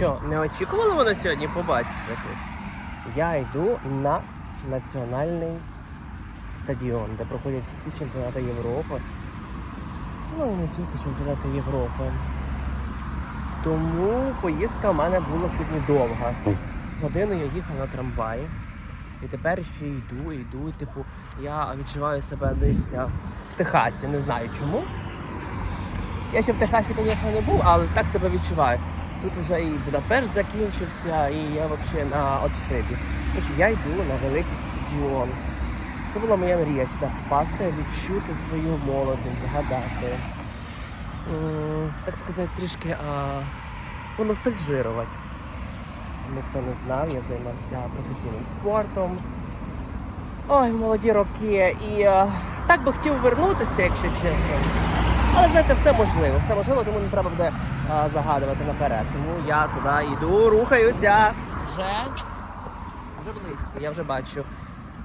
що, не очікували мене сьогодні побачити тут? Я йду на національний стадіон, де проходять всі чемпіонати Європи. Ну і не тільки чемпіонати Європи. Тому поїздка в мене була сьогодні довга. Годину я їхав на трамваї. І тепер ще йду, йду. Типу, я відчуваю себе десь в Техасі, не знаю чому. Я ще в Техасі, звісно, не був, але так себе відчуваю. Тут вже і Будапешт закінчився, і я взагалі на отшибі. Короче, я йду на великий стадіон. Це була моя мрія сюди попасти, відчути свою молодість, згадати. Так сказати, трішки а, поностальжирувати. Тому хто не знав, я займався професійним спортом. Ой, молоді роки. І е, так би хотів вернутися, якщо чесно. Але знаєте, все можливо, все можливо, тому не треба буде е, загадувати наперед. Тому я туди йду, рухаюся. Вже, вже близько, я вже бачу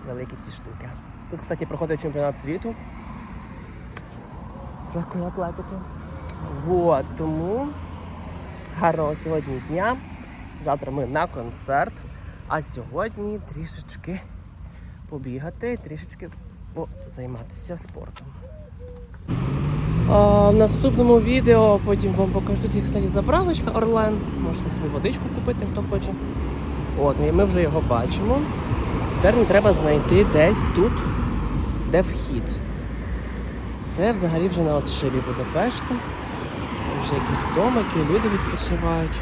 великі ці штуки. Тут, кстати, проходить чемпіонат світу з легкої атлетики. Вот, тому гарного сьогодні дня. Завтра ми на концерт. А сьогодні трішечки побігати, трішечки займатися спортом. В наступному відео потім вам покажу тут, кстати, заправочка Орлен. Можна собі водичку купити, хто хоче. От, і ми вже його бачимо. Тепер мені треба знайти десь тут, де вхід. Це взагалі вже на отшибі Будапешта. Вже якісь домики, люди відпочивають.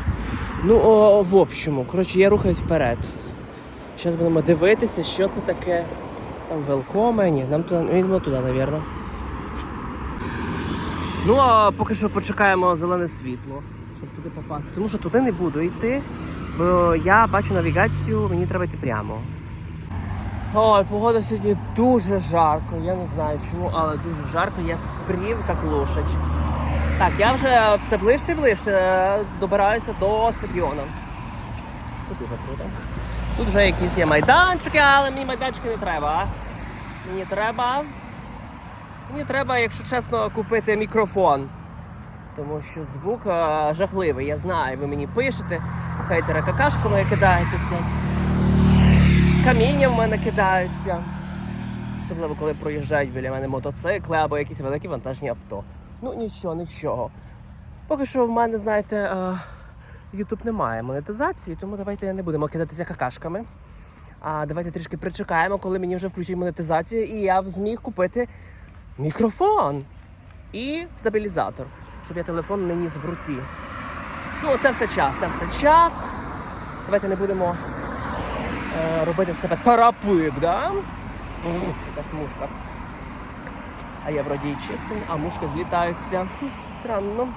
Ну, о, в общому, коротше, я рухаюсь вперед. Зараз будемо дивитися, що це таке. Там велкоме, ні, нам туди, ми туди, мабуть. Ну, а поки що почекаємо зелене світло, щоб туди попасти. Тому що туди не буду йти, бо я бачу навігацію, мені треба йти прямо. Ой, погода сьогодні дуже жарко. Я не знаю чому, але дуже жарко. Я спрів, як лошадь. Так, я вже все ближче і ближче е, добираюся до стадіону. Це дуже круто. Тут вже якісь є майданчики, але мені майданчики не треба. Мені треба. Мені треба, якщо чесно, купити мікрофон. Тому що звук е, жахливий, я знаю, ви мені пишете, хейтери какашками кидаєтеся. Каміння в мене кидаються. Особливо, коли проїжджають біля мене мотоцикли або якісь великі вантажні авто. Ну нічого, нічого. Поки що в мене, знаєте, е, YouTube немає монетизації, тому давайте не будемо кидатися какашками. А давайте трішки причекаємо, коли мені вже включать монетизацію, і я б зміг купити мікрофон і стабілізатор, щоб я телефон не ніс в руці. Ну, це все час, це все час. Давайте не будемо е, робити з себе тарапик, да? Якась мушка. А я вроді і чистий, а мушки злітаються. Странно.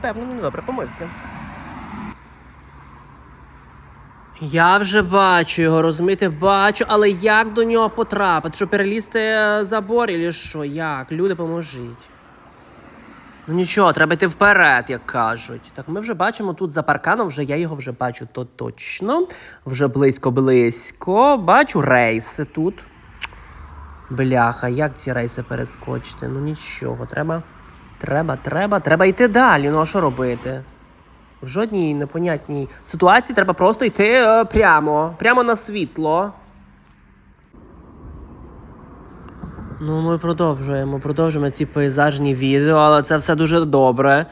Певно, не добре помився. Я вже бачу його, розумієте, бачу, але як до нього потрапити? Що перелізти е, забор і що? Як? Люди, поможіть. Ну нічого, треба йти вперед, як кажуть. Так, ми вже бачимо тут за парканом, вже я його вже бачу то точно. Вже близько-близько. Бачу рейси тут. Бляха, як ці рейси перескочити? Ну нічого, треба. Треба, треба, треба йти далі. Ну а що робити? В жодній непонятній ситуації треба просто йти е, прямо, прямо на світло. Ну, ми продовжуємо, продовжуємо ці пейзажні відео, але це все дуже добре.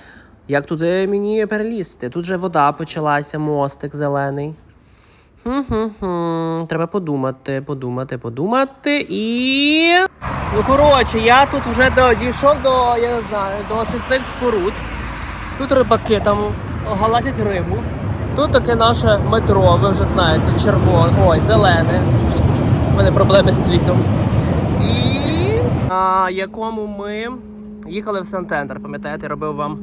Як туди мені перелізти? Тут же вода почалася, мостик зелений. Хм-хм-хм. Треба подумати, подумати, подумати і. Ну, коротше, я тут вже дійшов до, я не знаю, до очисних споруд. Тут рибаки там галасять рибу. Тут таке наше метро, ви вже знаєте, червоне, ой, зелене. У мене проблеми з цвітом. І на якому ми їхали в Сантендер, пам'ятаєте, робив вам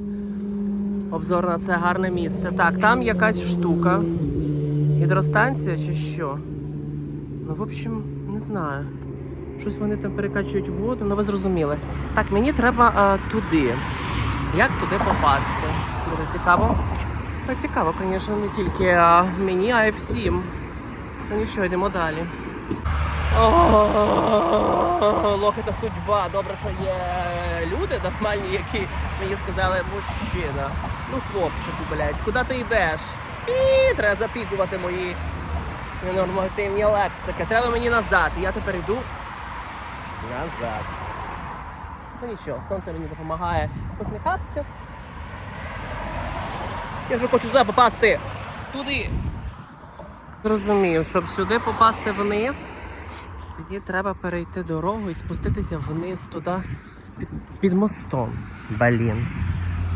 обзор на це гарне місце. Так, там якась штука. Гідростанція чи що? Ну, в общем, не знаю. Щось вони там перекачують воду, ну ви зрозуміли. Так, мені треба а, туди. Як туди попасти? Дуже цікаво. Та цікаво, звісно, не тільки мені, а й всім. Ну нічого, йдемо далі. Лохи та судьба. Добре, що є люди нормальні, які мені сказали, мужчина. Ну, хлопчику, блядь, куди ти йдеш? І треба запікувати мої ненормативні лексики. Треба мені назад. І я тепер йду назад. Ну нічого, сонце мені допомагає посміхатися. Я вже хочу туди попасти. Туди. Зрозумів, щоб сюди попасти вниз, тоді треба перейти дорогу і спуститися вниз туди під, під мостом. Блін.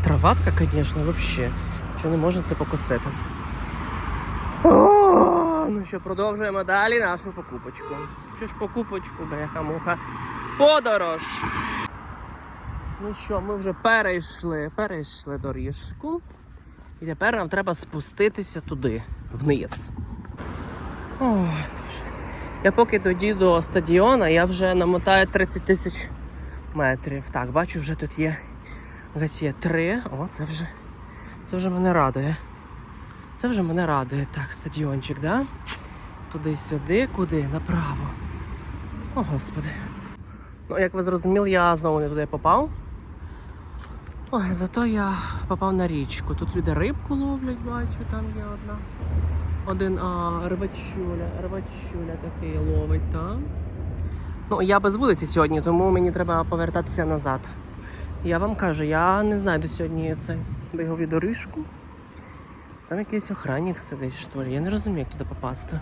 Траватка, звісно, взагалі. Що не можна це покосити. Ну що, продовжуємо далі нашу покупочку. Що ж покупочку, бляха-муха. Подорож. Ну що, ми вже перейшли, перейшли доріжку. І тепер нам треба спуститися туди, вниз. Ой, Боже. Я поки тоді до стадіона, я вже намотаю 30 тисяч метрів. Так, бачу, вже тут є, є три. О, це вже, це вже мене радує. Це вже мене радує. Так, стадіончик, да? Туди-сюди, куди? Направо. О, господи. Ну, як ви зрозуміли, я знову не туди попав. Ой, зато я попав на річку. Тут люди рибку ловлять, бачу, там є одна. Один а, рибачуля, рибачуля такий ловить там. Ну, я без вулиці сьогодні, тому мені треба повертатися назад. Я вам кажу, я не знайду сьогодні цей бігові доріжку. Там якийсь охранник сидить, що ли. Я не розумію, як туди попасти.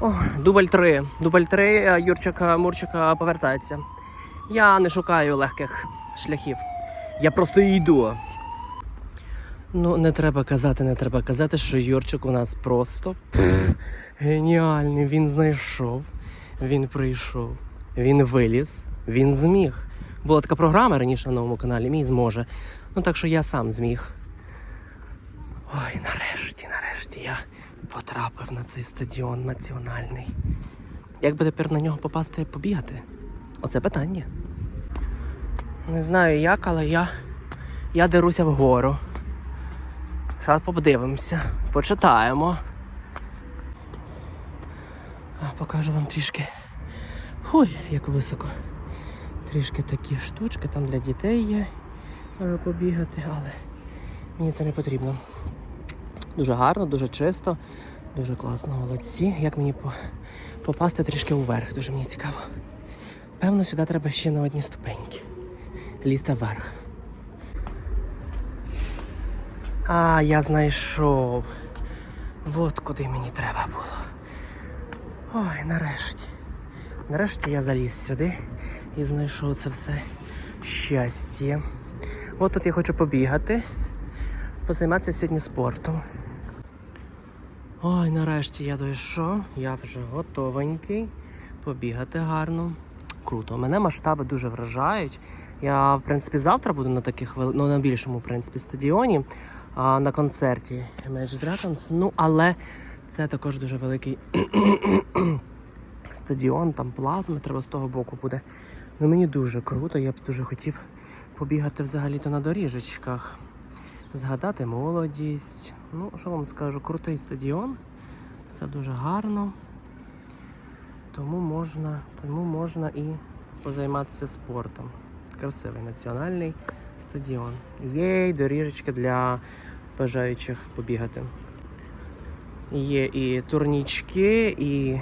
О, дубль 3. Дубль 3 Юрчика Мурчика повертається. Я не шукаю легких шляхів. Я просто йду. Ну, не треба казати, не треба казати, що Юрчик у нас просто геніальний. Він знайшов, він прийшов, він виліз, він зміг. Була така програма раніше на новому каналі, мій зможе. Ну так що я сам зміг. Ой, нарешті, нарешті я потрапив на цей стадіон національний. Як би тепер на нього попасти побігати? Оце питання. Не знаю як, але я, я деруся вгору. Зараз подивимося, почитаємо. А, покажу вам трішки. Ой, як високо. Трішки такі штучки, там для дітей є е, побігати, але мені це не потрібно. Дуже гарно, дуже чисто, дуже класно, молодці. Як мені по- попасти трішки вверх, дуже мені цікаво. Певно, сюди треба ще на одні ступеньки. Лізти вверх. А, я знайшов. От куди мені треба було. Ой, нарешті. Нарешті я заліз сюди і знайшов це все щастя. От тут я хочу побігати, позайматися сьогодні спортом. Ой, нарешті я дійшов, я вже готовенький. Побігати гарно. Круто. Мене масштаби дуже вражають. Я, в принципі, завтра буду на таких ну, на більшому в принципі, стадіоні а, на концерті Imagine Dragons. Ну, але це також дуже великий стадіон, там плазми, треба з того боку буде. Ну мені дуже круто, я б дуже хотів побігати взагалі-то на доріжечках, згадати молодість. Ну, що вам скажу, крутий стадіон, все дуже гарно. Тому можна, тому можна і позайматися спортом. Красивий національний стадіон. Є й доріжечки для бажаючих побігати. Є і турнічки, і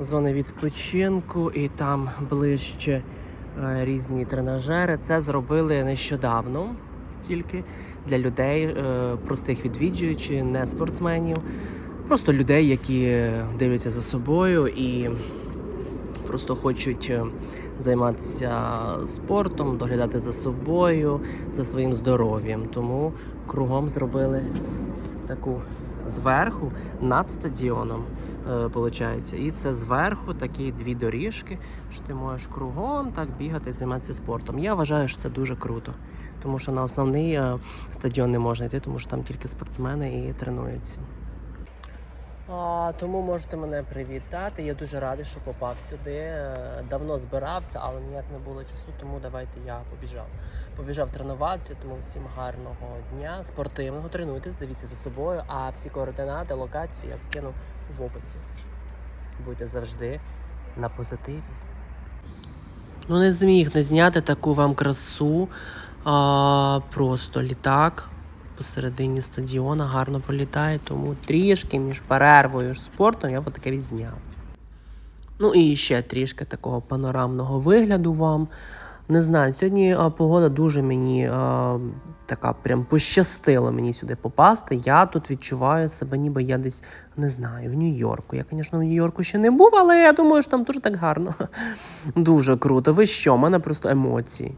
зони відпочинку, і там ближче е, різні тренажери. Це зробили нещодавно тільки для людей, е, простих відвідувачів, не спортсменів, просто людей, які дивляться за собою і просто хочуть е, займатися спортом, доглядати за собою, за своїм здоров'ям. Тому кругом зробили таку зверху над стадіоном. Е, получається. І це зверху такі дві доріжки, що ти можеш кругом так бігати займатися спортом. Я вважаю, що це дуже круто. Тому що на основний е, стадіон не можна йти, тому що там тільки спортсмени і тренуються. А, тому можете мене привітати. Я дуже радий, що попав сюди. Е, Давно збирався, але ніяк не було часу, тому давайте я побіжав. Побіжав тренуватися, тому всім гарного дня, спортивного. Тренуйтесь, дивіться за собою. А всі координати, локації я скину в описі. Будьте завжди на позитиві. Ну не зміг не зняти таку вам красу. А, просто літак посередині стадіона гарно пролітає, тому трішки між перервою ж спортом я таке відзняв. Ну і ще трішки такого панорамного вигляду вам. Не знаю, сьогодні погода дуже мені а, така прям пощастило мені сюди попасти. Я тут відчуваю себе, ніби я десь не знаю, в Нью-Йорку. Я, звісно, в Нью-Йорку ще не був, але я думаю, що там дуже так гарно. Дуже круто. Ви що? У мене просто емоції.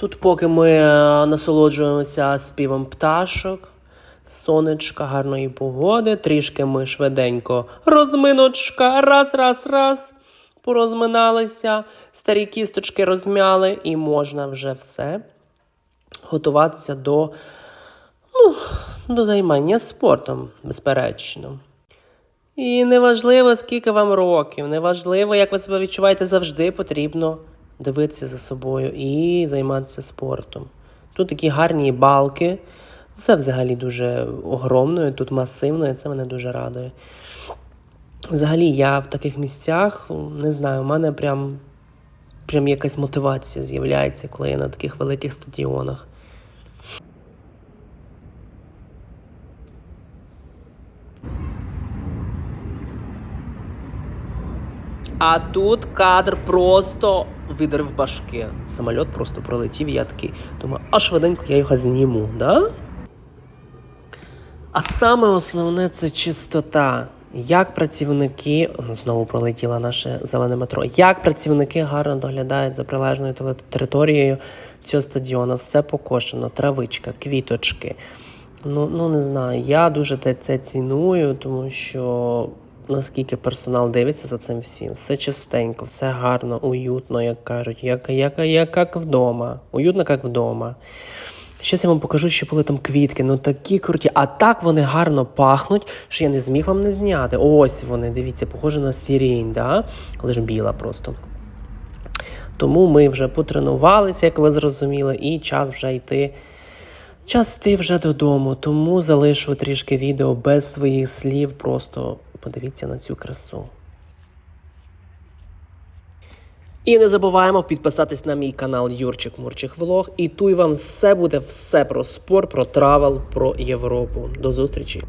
Тут, поки ми е, насолоджуємося співом пташок, сонечка, гарної погоди, трішки ми швиденько розминочка, раз, раз, раз. Порозминалися, старі кісточки розмяли, і можна вже все готуватися до, ну, до займання спортом, безперечно. І неважливо, скільки вам років, неважливо, як ви себе відчуваєте, завжди потрібно дивитися за собою і займатися спортом. Тут такі гарні балки, все взагалі дуже огромною, тут масивно, і це мене дуже радує. Взагалі, я в таких місцях, не знаю, у мене прям, прям якась мотивація з'являється, коли я на таких великих стадіонах. А тут кадр просто видерв башки. Самольот просто пролетів, я такий думаю, а швиденько я його зніму, да? А саме основне це чистота. Як працівники, знову пролетіло наше зелене метро, як працівники гарно доглядають за прилежною територією цього стадіону, все покошено, травичка, квіточки. Ну, ну не знаю, я дуже це ціную, тому що наскільки персонал дивиться за цим всім. Все чистенько, все гарно, уютно, як кажуть, як, як, як, як вдома. Уютно, як вдома. Щас я вам покажу, що були там квітки, ну такі круті. А так вони гарно пахнуть, що я не зміг вам не зняти. Ось вони, дивіться, похоже на сирень, да? але ж біла просто. Тому ми вже потренувалися, як ви зрозуміли, і час вже йти. Час йти вже додому, тому залишу трішки відео без своїх слів. Просто подивіться на цю красу. І не забуваємо підписатись на мій канал Юрчик Мурчик Влог. І тут вам все буде все про спорт, про травел, про Європу. До зустрічі!